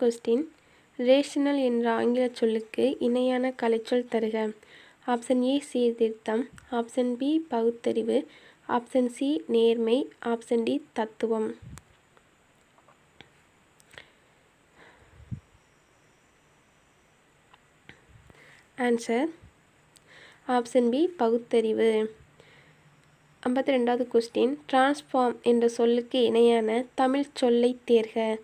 Question. Rational என்ற ஆங்கிலச் சொல்லுக்கு இணையான கலைச்சொல் தருக. ஆப்ஷன் ஏ சீர்திருத்தம் ஆப்ஷன் பி பகுத்தறிவு. ஆப்ஷன் சி நேர்மை. ஆப்ஷன் டி தத்துவம். ஆன்சர் ஆப்ஷன் பி பகுத்தறிவு. ஐம்பத்தி ரெண்டாவது கொஸ்டின். டிரான்ஸ்ஃபார்ம் என்ற சொல்லுக்கு இணையான தமிழ் சொல்லை தேர்க.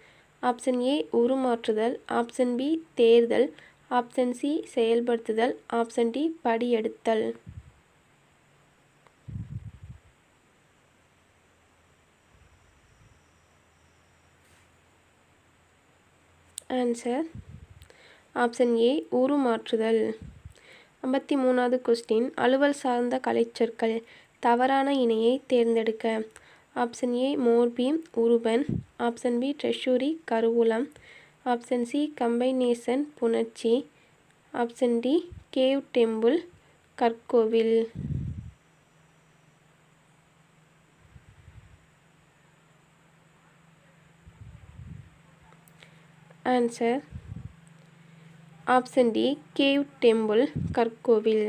ஆப்ஷன் ஏ உருமாற்றுதல். ஆப்ஷன் பி தேர்தல். ஆப்ஷன் சி செயல்படுத்துதல். ஆப்ஷன் டி படியெடுத்தல். ஆன்சர் ஆப்ஷன் ஏ உருமாற்றுதல். ஐம்பத்தி மூணாவது கொஸ்டின் அலுவல் சார்ந்த கலைச்சொற்கள். தவறான இணையை தேர்ந்தெடுக்க. ஆப்ஷன் ஏ மோர்பீம் உருபன். ஆப்ஷன் பி ட்ரெஷூரி கருவூலம். ஆப்ஷன் சி கம்பைனேஷன் புணர்ச்சி. Option D cave temple கற்கோவில். Answer option D cave temple கற்கோவில்.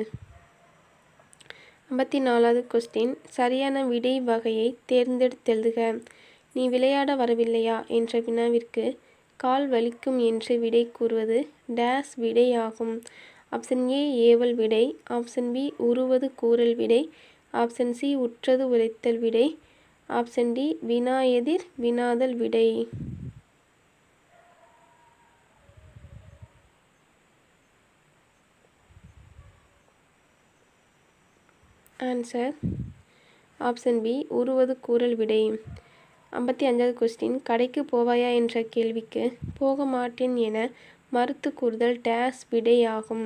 ஐம்பத்தி நாலாவது கொஸ்டின் சரியான விடை வகையை தேர்ந்தெடுத்தெழுதுக நீ விளையாட வரவில்லையா? என்ற வினாவிற்கு கால் வலிக்கும் என்று விடை கூறுவது டேஸ் விடை ஆகும் ஆப்ஷன் ஏ ஏவல் விடை. ஆப்ஷன் பி உருவது கூறல் விடை. ஆப்ஷன் சி உற்றது உரைத்தல் விடை. ஆப்ஷன் டி வினா எதிர் வினாதல் விடை. ஆன்சர் ஆப்ஷன் பி உருவது கூறல் விடை. ஐம்பத்தி அஞ்சாவது கொஸ்டின் கடைக்கு போவாயா என்ற கேள்விக்கு போக மாட்டேன் என மறுத்து கூறுதல் டேஸ் விடை ஆகும்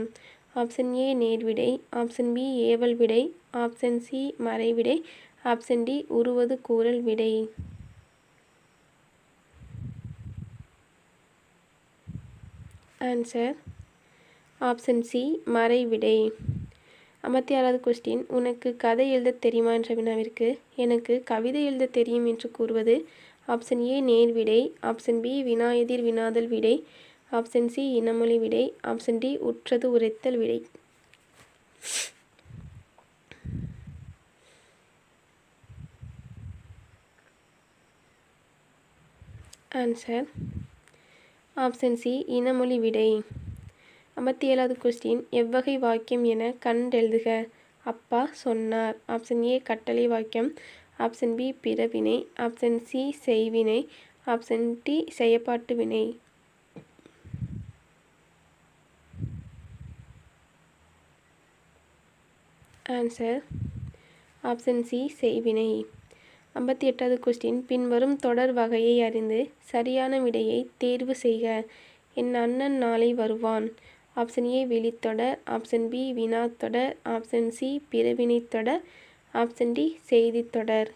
ஆப்ஷன் ஏ நேர்விடை ஆப்ஷன் பி ஏவல் விடை. ஆப்ஷன் சி மறைவிடை ஆப்ஷன் டி உருவது கூறல் விடை. ஆன்சர் ஆப்ஷன் சி மறைவிடை ஐம்பத்தி ஆறாவது கொஸ்டின் உனக்கு கதை எழுத தெரியுமா என்ற வினாவிற்கு எனக்கு கவிதை எழுத தெரியும் என்று கூறுவது ஆப்ஷன் ஏ நேர் விடை ஆப்ஷன் பி வினா எதிர் வினாதல் விடை ஆப்ஷன் சி இனமொழி விடை ஆப்ஷன் டி உற்றது உரைத்தல் விடை. ஆன்சர் ஆப்ஷன் சி இனமொழி விடை. ஐம்பத்தி ஏழாவது கொஸ்டின் எவ்வகை வாக்கியம் என கண்டெழுதுக அப்பா சொன்னார். ஆப்ஷன் ஏ கட்டளை வாக்கியம். ஆப்ஷன் பி பிறவினை. ஆப்ஷன் சி செய்வினை. ஆப்ஷன் டி செயப்பாட்டு வினை. ஆன்சர் ஆப்ஷன் சி செய்வினை. ஐம்பத்தி எட்டாவது கொஸ்டின் பின்வரும் தொடர் வகையை அறிந்து சரியான விடையை தேர்வு செய்க. என் அண்ணன் நாளை வருவான். ஆப்ஷன் ஏ வெளித்தொடர் ஆப்ஷன் பி வினாத்தொடர் ஆப்ஷன் சி பிறவினைத் தொடர். ஆப்ஷன் டி செய்தித் தொடர்.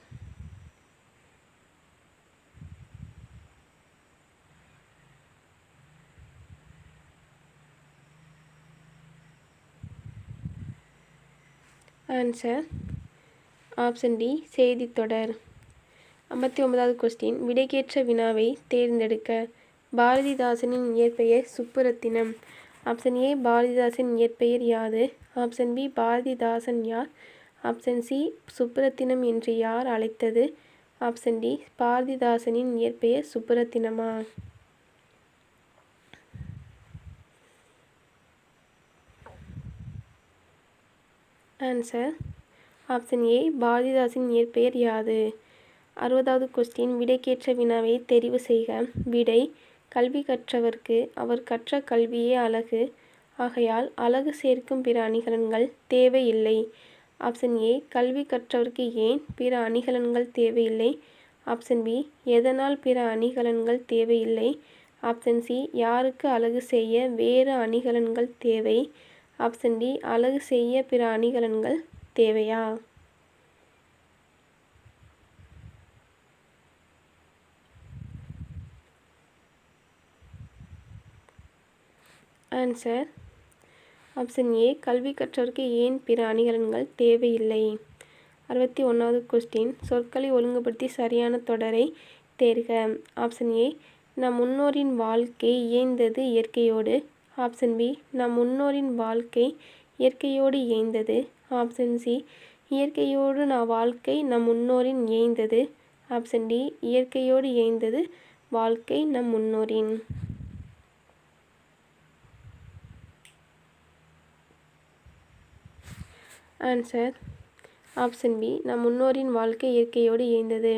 ஆன்சர் ஆப்ஷன் டி செய்தித் தொடர். ஐம்பத்தி ஒன்பதாவது கொஸ்டின் விடைக்கேற்ற வினாவை தேர்ந்தெடுக்க. பாரதிதாசனின் இயற்பெயர் சுப்புரத்தினம். ஆப்ஷன் ஏ பாரதிதாசன் இயற்பெயர் யாது? ஆப்ஷன் பி பாரதிதாசன் யார்? ஆப்ஷன் சி சுப்ரத்தினம் என்று யார் அழைத்தது? ஆப்ஷன் டி பாரதிதாசனின் இயற்பெயர் சுப்ரத்தினமா ஆன்சர் ஆப்ஷன் ஏ பாரதிதாசன் இயற்பெயர் யாது? அறுபதாவது கொஸ்டின் விடைக்கேற்ற வினாவை தெரிவு செய்க. விடை கல்வி கற்றவர்க்கு அவர் கற்ற கல்வியே அழகு. ஆகையால் அழகு சேர்க்கும் பிற அணிகலன்கள் தேவையில்லை. ஆப்ஷன் ஏ கல்வி கற்றவர்க்கு ஏன் பிற அணிகலன்கள் தேவையில்லை? ஆப்ஷன் பி எதனால் பிற அணிகலன்கள் தேவையில்லை? ஆப்ஷன் சி யாருக்கு அழகு செய்ய வேறு அணிகலன்கள் தேவை? ஆப்ஷன் டி அழகு செய்ய பிற அணிகலன்கள் தேவையா? ஆன்சர். ஆப்ஷன் ஏ கல்வி கற்றோருக்கு ஏன் பிற அணிகலன்கள் தேவையில்லை? அறுபத்தி ஒன்றாவது கொஸ்டின் சொற்களை ஒழுங்குபடுத்தி சரியான தொடரை தேர்க. ஆப்ஷன் ஏ நம் முன்னோரின் வாழ்க்கை இயைந்தது இயற்கையோடு. ஆப்ஷன் பி நம் முன்னோரின் வாழ்க்கை இயற்கையோடு இயைந்தது. ஆப்ஷன் சி இயற்கையோடு நான் வாழ்க்கை நம் முன்னோரின் இயைந்தது. ஆப்ஷன் டி இயற்கையோடு இயைந்தது வாழ்க்கை நம் முன்னோரின். ஆன்சர் ஆப்ஷன் பி நம் முன்னோரின் வாழ்க்கை இயற்கையோடு இயைந்தது.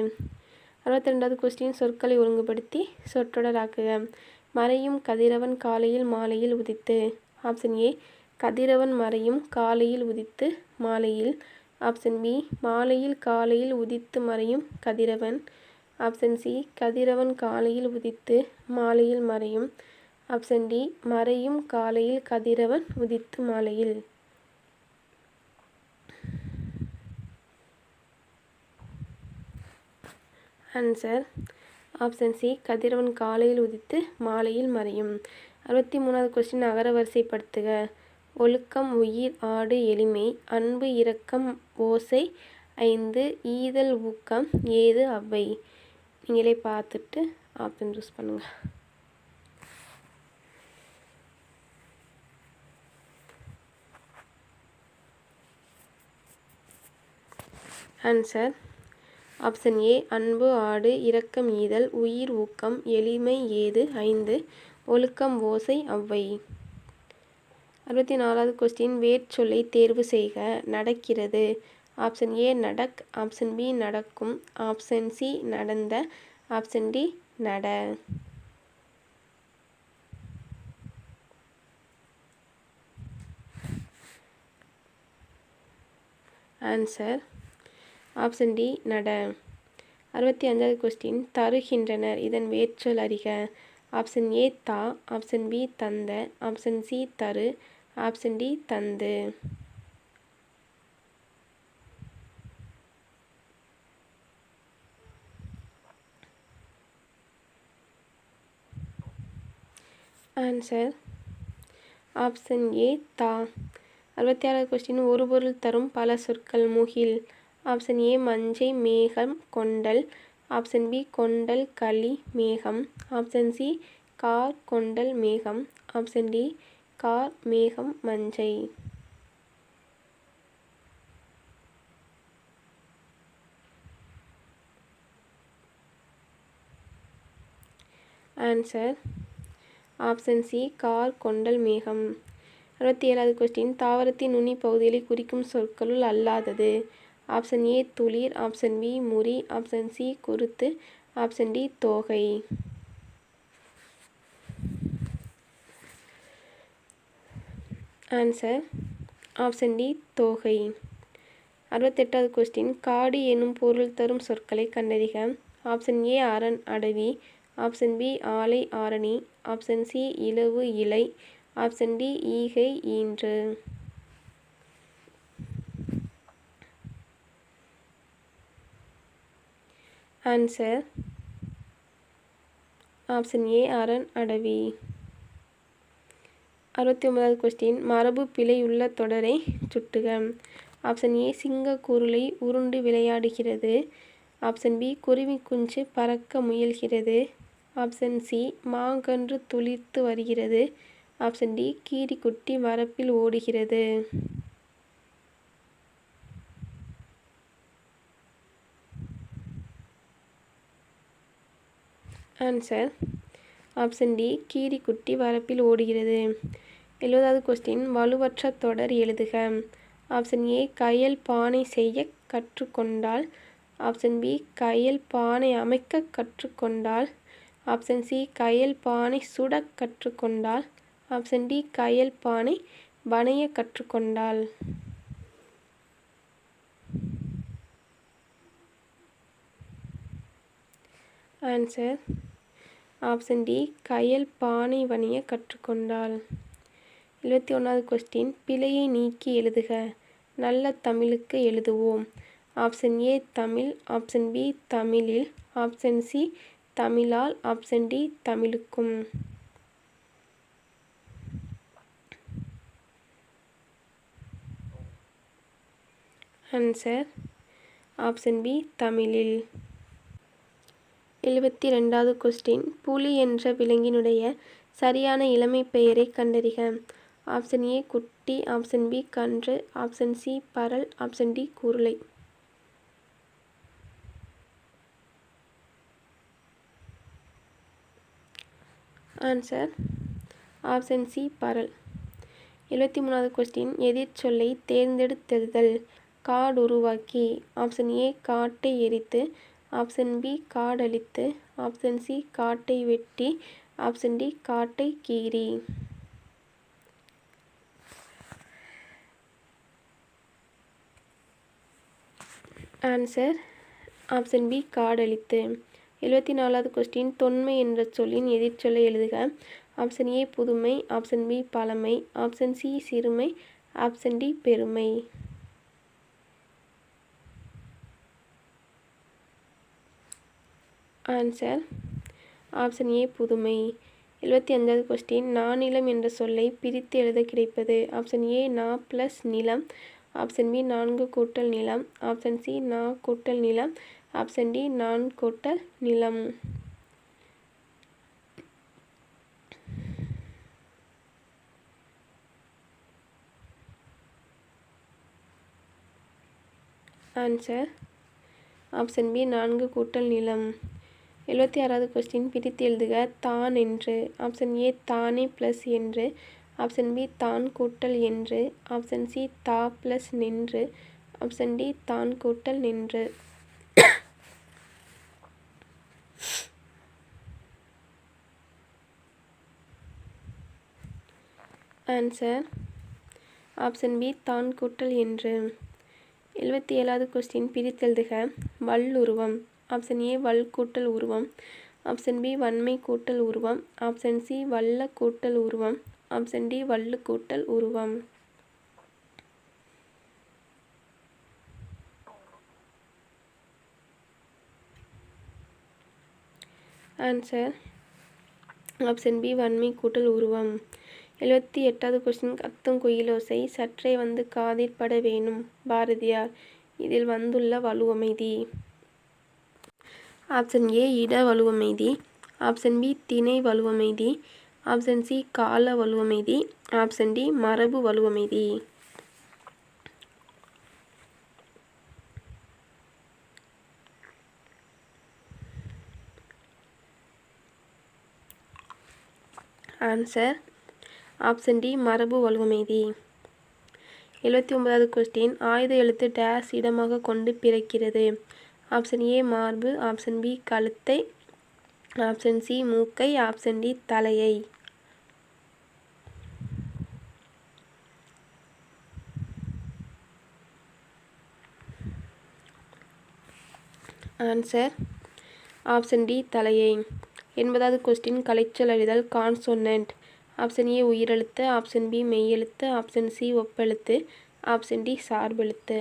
அறுபத்தி ரெண்டாவது கொஸ்டின் சொற்களை ஒழுங்குபடுத்தி சொற்றொடராக்குக. மறையும் கதிரவன் காலையில் மாலையில் உதித்து. ஆப்ஷன் ஏ கதிரவன் மறையும் காலையில் உதித்து மாலையில். ஆப்ஷன் பி மாலையில் காலையில் உதித்து மறையும் கதிரவன். ஆப்ஷன் சி கதிரவன் காலையில் உதித்து மாலையில் மறையும். ஆப்ஷன் டி மறையும் காலையில் கதிரவன் உதித்து மாலையில். ஆன்சர் ஆப்ஷன் சி கதிரவன் காலையில் உதித்து மாலையில் மறையும். அறுபத்தி மூணாவது கொஸ்டின் அகர வரிசைப்படுத்துக. ஒழுக்கம் உயிர் ஆடு எளிமை அன்பு இரக்கம் ஓசை ஐந்து ஈதல் ஊக்கம் ஏது அவ்வை நீங்களே பார்த்துட்டு ஆப்ஷன் சூஸ் பண்ணுங்கள் ஆன்சர் ஆப்ஷன் ஏ அன்பு ஆடு இரக்கம் ஈதல் உயிர் ஊக்கம் எளிமை ஏது ஐந்து ஒழுக்கம் ஓசை அவ்வை. அறுபத்தி நாலாவது கொஸ்டின் வேர்ச்சொல்லை தேர்வு செய்க நடக்கிறது. ஆப்ஷன் ஏ நடக் ஆப்ஷன் பி நடக்கும். ஆப்ஷன் சி நடந்த. ஆப்ஷன் டி நட. ஆன்சர் ஆப்ஷன் டி நட. அறுபத்தி அஞ்சாவது கொஸ்டின் தருகின்றனர். இதன் வேர்ச்சொல் அறிக. ஆப்ஷன் ஏ தா. ஆப்ஷன் பி தந்த. ஆப்ஷன் சி தரு. ஆப்ஷன் டி தந்து. ஆன்சர் ஆப்ஷன் ஏ தா. அறுபத்தி ஆறாவது கொஸ்டின் ஒரு பொருள் தரும் பல சொற்கள் முகில். ஆப்ஷன் ஏ மஞ்சை மேகம் கொண்டல். ஆப்ஷன் பி கொண்டல் களி மேகம். ஆப்ஷன் சி கார் கொண்டல் மேகம். ஆப்ஷன் டி கார் மேகம் மஞ்சை. ஆன்சர் ஆப்ஷன் சி கார் கொண்டல் மேகம். அறுபத்தி ஏழாவது கொஸ்டின் தாவரத்தின் நுனி பகுதிகளை குறிக்கும் சொற்களுள் அல்லாதது. ஆப்ஷன் ஏ துளிர். ஆப்ஷன் பி முறி. ஆப்ஷன் சி குருத்து. ஆப்ஷன் டி தோகை. ஆன்சர் ஆப்ஷன் டி தோகை. அறுபத்தெட்டாவது கொஸ்டின் காடு என்னும் பொருள் தரும் சொற்களை கண்டறிக. ஆப்ஷன் ஏ அரண் அடவி. ஆப்ஷன் பி ஆலை ஆரணி. ஆப்ஷன் சி இலவு இலை. ஆப்ஷன் டி ஈகை ஈன்று. ஆன்சர் ஆப்ஷன் ஏ அரண் அடவி. அறுபத்தி ஒன்பதாவது கொஸ்டின் மரபு பிழையுள்ள தொடரை சுட்டுக ஆப்ஷன் ஏ சிங்க குருளை உருண்டு விளையாடுகிறது. ஆப்ஷன் பி குருவி குஞ்சு பறக்க முயல்கிறது. ஆப்ஷன் சி மாங்கன்று துளிர்த்து வருகிறது. ஆப்ஷன் டி கீரிக்குட்டி வரப்பில் ஓடுகிறது. ஆன்சர் ஆப்ஷன் டி கீரிக்குட்டி வரப்பில் ஓடுகிறது. எழுபதாவது கொஸ்டின் வலுவற்ற தொடர் எழுதுக. ஆப்ஷன் ஏ கையல் பானை செய்ய கற்றுக்கொண்டால். ஆப்ஷன் பி கையல் பானை அமைக்க கற்றுக்கொண்டால். ஆப்ஷன் சி கையல் பானை சுட கற்றுக்கொண்டால். ஆப்ஷன் டி கையல் பானை வணைய கற்றுக்கொண்டால். ஆன்சர் ஆப்ஷன் டி கையல் பானை வணிய கற்றுக்கொண்டாள் எழுபத்தி ஒன்றாவது கொஸ்டின் பிழையை நீக்கி எழுதுக. நல்ல தமிழுக்கு எழுதுவோம். Option A Tamil. Option B தமிழில். ஆப்ஷன் சி தமிழால். ஆப்ஷன் டி தமிழுக்கும். ஆன்சர் ஆப்ஷன் பி தமிழில். எழுபத்தி ரெண்டாவது கொஸ்டின் புலி என்ற விலங்கினுடைய சரியான இளமை பெயரை கண்டறிக. ஆப்ஷன் ஏ குட்டி. ஆப்ஷன் பி கன்று. ஆப்ஷன் சி பரல். ஆப்ஷன் டி குருளை. ஆன்சர் ஆப்ஷன் சி பரல். எழுபத்தி மூணாவது கொஸ்டின் எதிர்ச்சொல்லை தேர்ந்தெடுத்தெழுதல். காடு உருவாக்கி. ஆப்ஷன் ஏ காட்டை எரித்து. ஆப்ஷன் பி காடழித்து. ஆப்ஷன் சி காட்டை வெட்டி. ஆப்ஷன் டி காட்டை கீறி. ஆன்சர் ஆப்ஷன் பி காடழித்து. எழுபத்தி நாலாவது கொஸ்டின் தொன்மை என்ற சொல்லின் எதிர்ச்சொல்லை எழுதுக. ஆப்ஷன் ஏ புதுமை. ஆப்ஷன் பி பழமை. ஆப்ஷன் சி சிறுமை. ஆப்ஷன் டி பெருமை. ஆன்சர் ஆப்ஷன் ஏ புதுமை. எழுபத்தி அஞ்சாவது கொஸ்டின் நானிலம் என்ற சொல்லை பிரித்து எழுத கிடைப்பது. ஆப்ஷன் ஏ நா ப்ளஸ் நிலம். ஆப்ஷன் பி நான்கு கூட்டல் நிலம். ஆப்ஷன் சி நா கூட்டல் நிலம். ஆப்ஷன் டி நான் கூட்டல் நிலம். ஆன்சர் ஆப்ஷன் பி நான்கு கூட்டல் நிலம். எழுபத்தி ஆறாவது கொஸ்டின் பிரித்து எழுதுக. தான் என்று. ஆப்ஷன் ஏ தானே ப்ளஸ் என்று. ஆப்ஷன் பி தான் கூட்டல் என்று. ஆப்ஷன் சி தா ப்ளஸ் நின்று. ஆப்ஷன் டி தான் கூட்டல் நின்று. ஆன்சர் ஆப்ஷன் பி தான் கூட்டல் என்று. எழுபத்தி ஏழாவது கொஸ்டின் பிரித்தெழுதுக வல்லுருவம் ஆப்ஷன் ஏ வல் கூட்டல் உருவம். ஆப்ஷன் பி வன்மை கூட்டல் உருவம். ஆப்ஷன் சி வல்ல கூட்டல் உருவம். ஆப்ஷன் டி வல்லு கூட்டல் உருவம். ஆன்சர் ஆப்ஷன் பி வன்மை கூட்டல் உருவம். எழுபத்தி எட்டாவது கொஸ்டின் கத்தும் குயிலோசை. சற்றே வந்து காதில் பட வேணும் பாரதியார். இதில் வந்துள்ள வலுவமைதி. ஆப்ஷன் ஏ இட வலுவமைதி. ஆப்ஷன் பி திணை வலுவமைதி. ஆப்ஷன் சி கால வலுவமைதி. ஆப்ஷன் டி மரபு வலுவமைதி. ஆன்சர் ஆப்ஷன் டி மரபு வலுவமைதி. எழுபத்தி ஒன்பதாவது கொஸ்டின் ஆயுத எழுத்து டேஸ் இடமாக கொண்டு பிறக்கிறது. ஆப்ஷன் ஏ மார்பு. ஆப்ஷன் பி கழுத்தை. ஆப்ஷன் சி மூக்கை. ஆப்ஷன் டி தலையை. ஆன்சர் ஆப்ஷன் டி தலையை. எண்பதாவது கொஸ்டின் கலைச்சொல் அறிதல் கான்சொன்னன்ட் ஆப்ஷன் ஏ உயிரெழுத்து. ஆப்ஷன் பி மெய்யெழுத்து. ஆப்ஷன் சி ஒப்பெழுத்து. ஆப்ஷன் டி சார்பெழுத்து.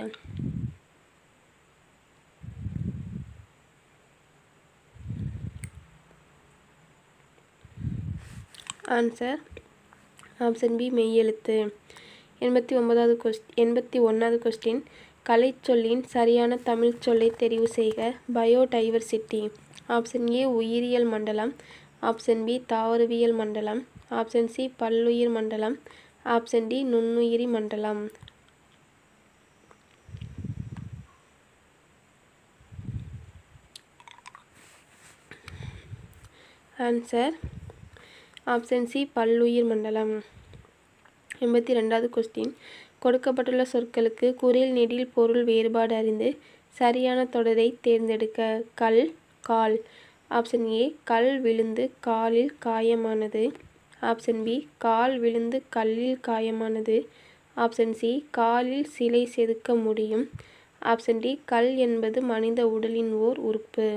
ஆன்சர் ஆப்ஷன் பி மெய்யெழுத்து எண்பத்தி ஒன்பதாவது கொஸ்ட் எண்பத்தி ஒன்றாவது கொஸ்டின் கலைச்சொல்லின் சரியான தமிழ் சொல்லை தெரிவு செய்க. பயோடைவர்சிட்டி ஆப்ஷன் ஏ உயிரியல் மண்டலம். ஆப்ஷன் பி தாவரவியல் மண்டலம். ஆப்ஷன் சி பல்லுயிர் மண்டலம். ஆப்ஷன் டி நுண்ணுயிரி மண்டலம். ஆன்சர் ஆப்ஷன் சி பல்லுயிர் மண்டலம். எண்பத்தி ரெண்டாவது கொஸ்டின் கொடுக்கப்பட்டுள்ள சொற்களுக்கு குரில் நெடில் பொருள் வேறுபாடு அறிந்து சரியான தொடரை தேர்ந்தெடுக்க கல் கால். ஆப்ஷன் ஏ கல் விழுந்து காலில் காயமானது. ஆப்ஷன் பி கால் விழுந்து கல்லில் காயமானது. ஆப்ஷன் சி காலில் சிலை செதுக்க முடியும். ஆப்ஷன் டி கல் என்பது மனித உடலின் ஓர் உறுப்பு.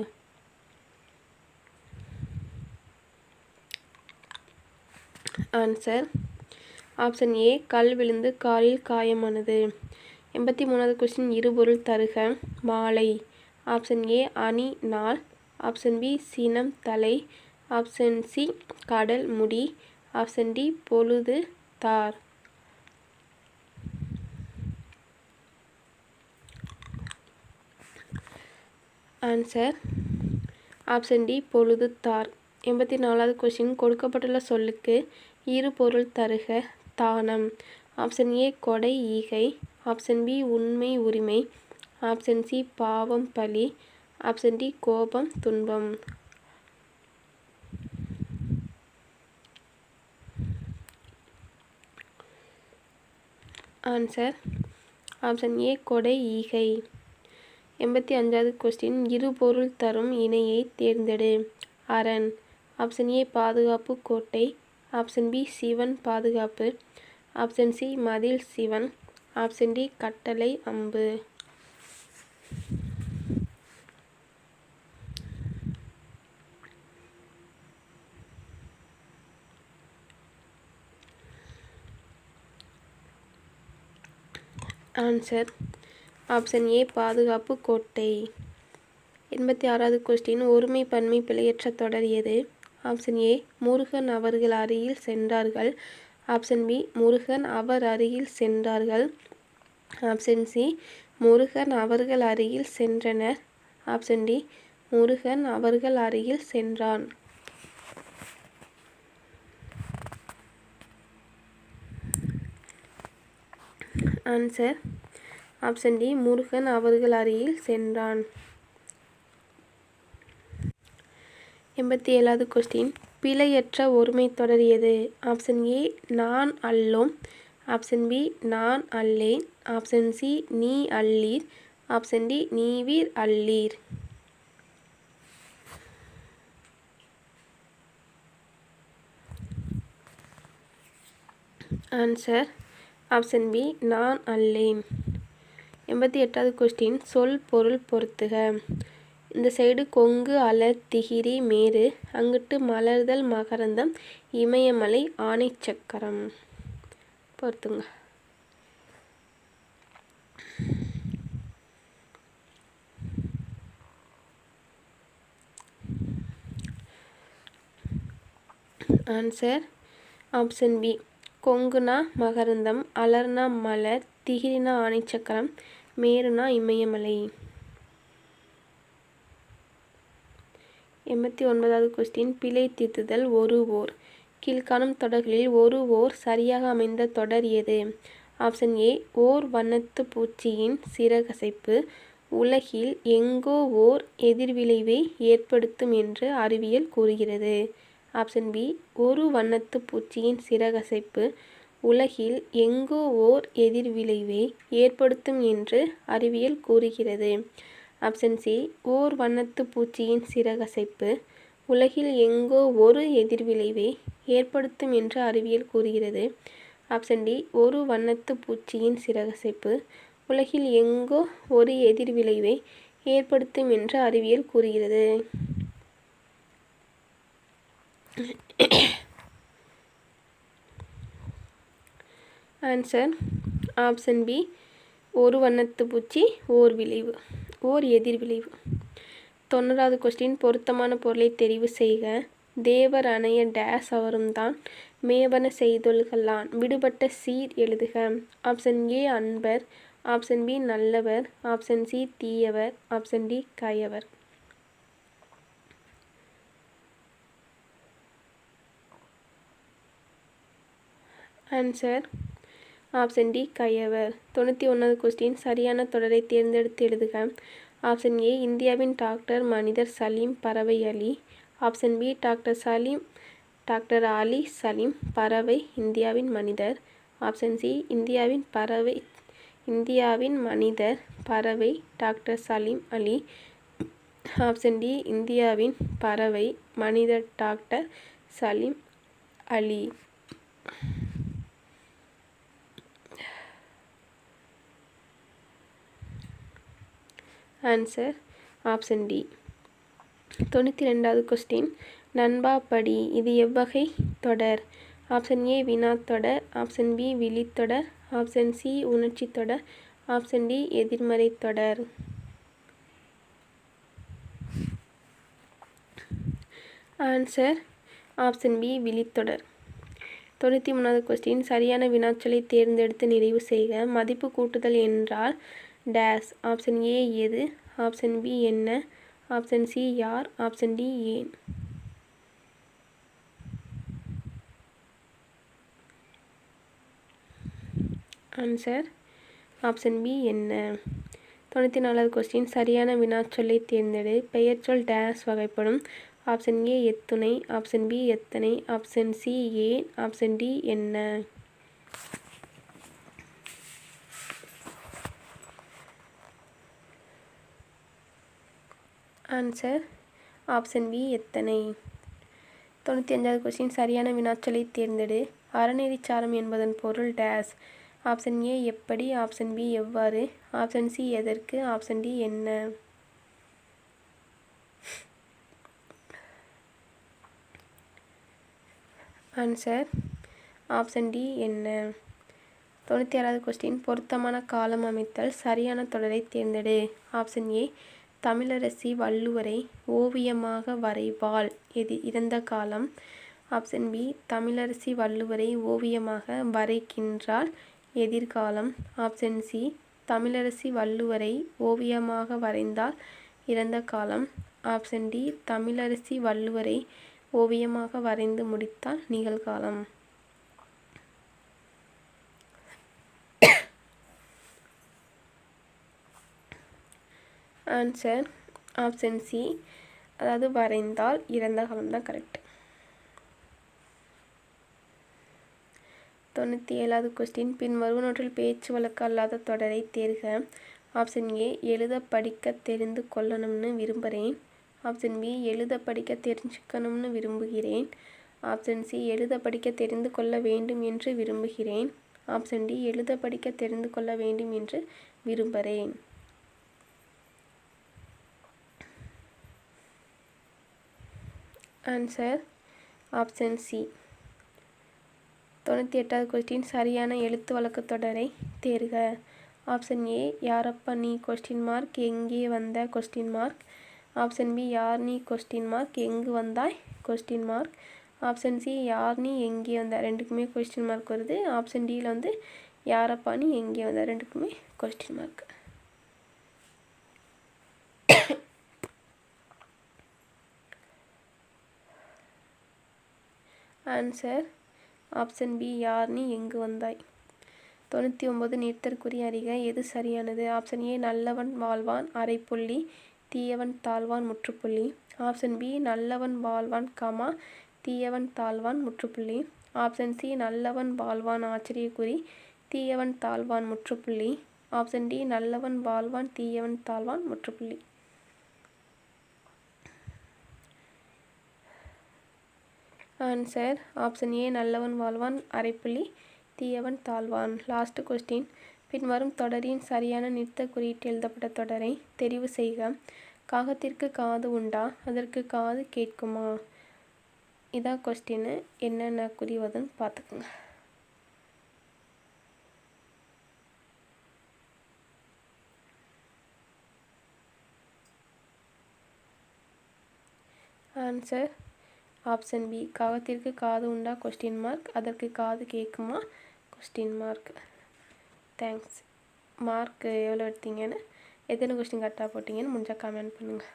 ஆன்சர் ஆப்ஷன் ஏ கல் விழுந்து காலில் காயமானது. எண்பத்தி மூணாவது கொஸ்டின் இருபொருள் தருக. மாலை. ஆப்ஷன் ஏ அணி நாள். ஆப்ஷன் பி சினம் தலை. ஆப்ஷன் சி கடல் முடி. ஆப்ஷன் டி பொழுது தார். ஆன்சர் ஆப்ஷன் டி பொழுது தார். எண்பத்தி நாலாவது கொஸ்டின் கொடுக்கப்பட்டுள்ள சொல்லுக்கு இரு பொருள் தருக. தானம். ஆப்ஷன் ஏ கொடை ஈகை. ஆப்ஷன் பி உண்மை உரிமை. ஆப்ஷன் சி பாவம் பலி ஆப்ஷன் டி கோபம் துன்பம். ஆன்சர் ஆப்ஷன் ஏ கொடை ஈகை. எண்பத்தி அஞ்சாவது கொஸ்டின் இரு பொருள் தரும் இணையை தேர்ந்தெடு. அரண். ஆப்ஷன் ஏ பாதுகாப்பு கோட்டை. ஆப்ஷன் பி சிவன் பாதுகாப்பு. ஆப்ஷன் சி மதில் சிவன். ஆப்ஷன் டி கட்டளை அம்பு. ஆன்சர் ஆப்ஷன் ஏ பாதுகாப்பு கோட்டை. எண்பத்தி ஆறாவது கொஸ்டின் ஒருமை பன்மை பிழையற்ற தொடர் எது? ஆப்ஷன் ஏ முருகன் அவர்கள் அருகில் சென்றார்கள். ஆப்ஷன் பி முருகன் அவர் அருகில் சென்றார்கள். ஆப்ஷன் சி முருகன் அவர்கள் அருகில் சென்றனர். ஆப்ஷன் டி முருகன் அவர்கள் அருகில் சென்றான். ஆன்சர் ஆப்ஷன் டி முருகன் அவர்கள் அருகில் சென்றான். எண்பத்தி ஏழாவது கொஸ்டின் பிழையற்ற ஒருமை தொடர் எது? ஆப்ஷன் ஏ நான் அல்லோம். ஆப்ஷன் பி நான் அல்லேன். ஆப்ஷன் சி நீ அல்லீர். ஆப்ஷன் டி நீவீர் அல்லீர். ஆன்சர் ஆப்ஷன் பி நான் அல்லேன். எண்பத்தி எட்டாவது கொஸ்டின் சொல் பொருள் பொறுத்துக இந்த சைடு கொங்கு அலர் திகிரி மேரு அங்கிட்டு மலர்தல் மகரந்தம் இமயமலை ஆணைச்சக்கரம் பொறுத்துங்க. ஆன்சர் ஆப்ஷன் பி கொங்குனா மகரந்தம் அலர்னா மலர் திகிரினா ஆணைச்சக்கரம் மேருனா இமயமலை. எண்பத்தி ஒன்பதாவது கொஸ்டின் பிழை திருத்துதல் ஒரு ஓர். கீழ்காணும் தொடர்களில் ஒரு ஓர் சரியாக அமைந்த தொடர் எது? ஆப்ஷன் ஏ ஓர் வண்ணத்து பூச்சியின் சிறகசைப்பு உலகில் எங்கோ ஓர் எதிர்விளைவை ஏற்படுத்தும் என்று அறிவியல் கூறுகிறது. ஆப்ஷன் பி ஒரு வண்ணத்து பூச்சியின் சிறகசைப்பு உலகில் எங்கோ ஓர் எதிர்விளைவை ஏற்படுத்தும் என்று அறிவியல் கூறுகிறது. ஆப்ஷன் சி ஓர் வண்ணத்து பூச்சியின் சிறகசைப்பு. உலகில் எங்கோ ஒரு எதிர்விளைவை ஏற்படுத்தும் என்று அறிவியல் கூறுகிறது. ஆப்ஷன் டி ஒரு வண்ணத்து பூச்சியின் சிறகசைப்பு. உலகில் எங்கோ ஒரு எதிர்விளைவை ஏற்படுத்தும் என்று அறிவியல் கூறுகிறது. ஆன்சர் ஆப்ஷன் பி ஒரு வண்ணத்து பூச்சி ஓர் விளைவு. ஓர் எதிர்விளைவு. தொண்ணூறாவது கொஸ்டின் பொருத்தமான பொருளை தெரிவு செய்க. தேவர் அணைய டேஸ் அவரும் தான் மேவன செய்தொல்களான் விடுபட்ட சீர் எழுதுக. ஆப்ஷன் ஏ அன்பர். ஆப்ஷன் பி நல்லவர். ஆப்ஷன் சி தீயவர். ஆப்ஷன் டி கயவர். ஆன்சர் ஆப்ஷன் டி கையவர் தொண்ணூற்றி ஒன்றாவது கொஸ்டின் சரியான தொடரை தேர்ந்தெடுத்து எழுதுக. ஆப்ஷன் ஏ இந்தியாவின் டாக்டர் மனிதர் சலீம் பறவை Ali. Option B doctor Salim doctor Ali Salim பறவை இந்தியாவின் மனிதர். ஆப்ஷன் சி இந்தியாவின் பறவை இந்தியாவின் மனிதர் பறவை doctor Salim Ali. Option D இந்தியாவின் பறவை மனிதர் doctor Salim Ali. Answer option D தொண்ணூற்றி ரெண்டாவது கொஸ்டின் நண்பா படி. இது எவ்வகை தொடர்? ஆப்ஷன் ஏ வினா தொடர். ஆப்ஷன் பி விழித்தொடர் ஆப்ஷன் சி உணர்ச்சி தொடர். ஆப்ஷன் டி எதிர்மறை தொடர். ஆன்சர் ஆப்ஷன் பி விழித்தொடர் தொண்ணூற்றி மூணாவது கொஸ்டின் சரியான வினாச்சொலை தேர்ந்தெடுத்து நிறைவு செய்க. மதிப்பு கூட்டுதல் என்றால் டேஸ் ஆப்ஷன் ஏ எது? ஆப்ஷன் பி என்ன? ஆப்ஷன் சி யார்? ஆப்ஷன் டி ஏன்? ஆன்சர் ஆப்ஷன் பி என்ன? தொண்ணூற்றி நாலாவது கொஸ்டின் சரியான வினாச்சொல்லை தேர்ந்தெடு. பெயர்ச்சொல் டேஸ் வகைப்படும். ஆப்ஷன் ஏ எத்துணை. ஆப்ஷன் பி எத்தனை? ஆப்ஷன் சி ஏன்? ஆப்ஷன் டி என்ன? ஆன்சர் ஆப்ஷன் பி எத்தனை? தொண்ணூற்றி அஞ்சாவது கொஸ்டின் சரியான வினாச்சலை தேர்ந்தெடு. அறநெறிச்சாரம் என்பதன் பொருள் டேஸ் ஆப்ஷன் ஏ எப்படி? ஆப்ஷன் பி எவ்வாறு? ஆப்ஷன் சி எதற்கு? ஆப்ஷன் டி என்ன? ஆன்சர் ஆப்ஷன் டி என்ன? தொண்ணூற்றி ஆறாவது கொஸ்டின் பொருத்தமான காலம் அமைத்தல் சரியான தொடரை தேர்ந்தெடு. ஆப்ஷன் ஏ தமிழரசி வள்ளுவரை ஓவியமாக வரைவாள். எது இறந்த காலம். ஆப்ஷன் பி தமிழரசி வள்ளுவரை ஓவியமாக வரைகின்றாள். எதிர்காலம். ஆப்ஷன் சி தமிழரசி வள்ளுவரை ஓவியமாக வரைந்தால் இறந்த காலம். ஆப்ஷன் டி தமிழரசி வள்ளுவரை ஓவியமாக வரைந்து முடித்தால் நிகழ்காலம். ஆன்சர் ஆப்ஷன் சி அதாவது வரைந்தால் இறந்த காலம் தான் கரெக்ட் தொண்ணூற்றி ஏழாவது கொஸ்டின் பின் வருவனொற்றில் பேச்சு வழக்கு அல்லாத தொடரை தேர்க. ஆப்ஷன் ஏ எழுத படிக்க தெரிந்து கொள்ளணும்னு விரும்புகிறேன் ஆப்ஷன் பி எழுத படிக்க தெரிஞ்சுக்கணும்னு விரும்புகிறேன். ஆப்ஷன் சி எழுத படிக்க தெரிந்து கொள்ள வேண்டும் என்று விரும்புகிறேன். ஆப்ஷன் டி எழுத படிக்க தெரிந்து கொள்ள வேண்டும் என்று விரும்புகிறேன் ஆன்சர் ஆப்ஷன் சி தொண்ணூற்றி எட்டாவது கொஸ்டின் சரியான எழுத்து வழக்கு தொடரை தேர்க. ஆப்ஷன் ஏ யாரப்பா நீ கொஸ்டின் மார்க் எங்கே வந்த கொஸ்டின் மார்க் ஆப்ஷன் பி யார் நீ கொஸ்டின் மார்க் எங்கு வந்தாய் கொஸ்டின் மார்க் ஆப்ஷன் சி யார் நீ எங்கே வந்த? ரெண்டுக்குமே கொஸ்டின் மார்க் வருது. ஆப்ஷன் டியில் வந்து யாரப்பா நீ எங்கே வந்த? ரெண்டுக்குமே question mark answer option B யார் நீ? எங்கு வந்தாய்? தொண்ணூற்றி ஒம்பது நீர்த்தற்குறி அறிக. எது சரியானது? ஆப்ஷன் ஏ நல்லவன் வாழ்வான் அரைப்புள்ளி தீயவன் தாழ்வான் முற்றுப்புள்ளி. ஆப்ஷன் பி நல்லவன் வாழ்வான் கமா தீயவன் தாழ்வான் முற்றுப்புள்ளி. ஆப்ஷன் சி நல்லவன் வாழ்வான் ஆச்சரியக்குறி தீயவன் தாழ்வான் முற்றுப்புள்ளி. ஆப்ஷன் டி நல்லவன் வாழ்வான் தீயவன் தாழ்வான் முற்றுப்புள்ளி. ஆன்சர் ஆப்ஷன் ஏ நல்லவன் வாழ்வான் அரைப்புள்ளி தீயவன் தாழ்வான். லாஸ்ட் கொஸ்டின் பின்வரும் தொடரின் சரியான நிறுத்த குறியீட்டு எழுதப்பட்ட தொடரை தெரிவு செய்க. காகத்திற்கு காது உண்டா? அதற்கு காது கேட்குமா? இதான் கொஸ்டின்னு என்னென்ன குறிவதுன்னு பார்த்துக்குங்க. ஆன்சர் ஆப்ஷன் பி காகத்திற்கு காது உண்டா? கொஸ்டின் மார்க் அதற்கு காது கேட்குமா? கொஸ்டின் மார்க் தேங்க்ஸ் மார்க் எவ்வளோ எடுத்தீங்கன்னு? எத்தனை கொஸ்டின் கரெக்டாக போட்டிங்கன்னு முடிஞ்சால் கமெண்ட் பண்ணுங்கள்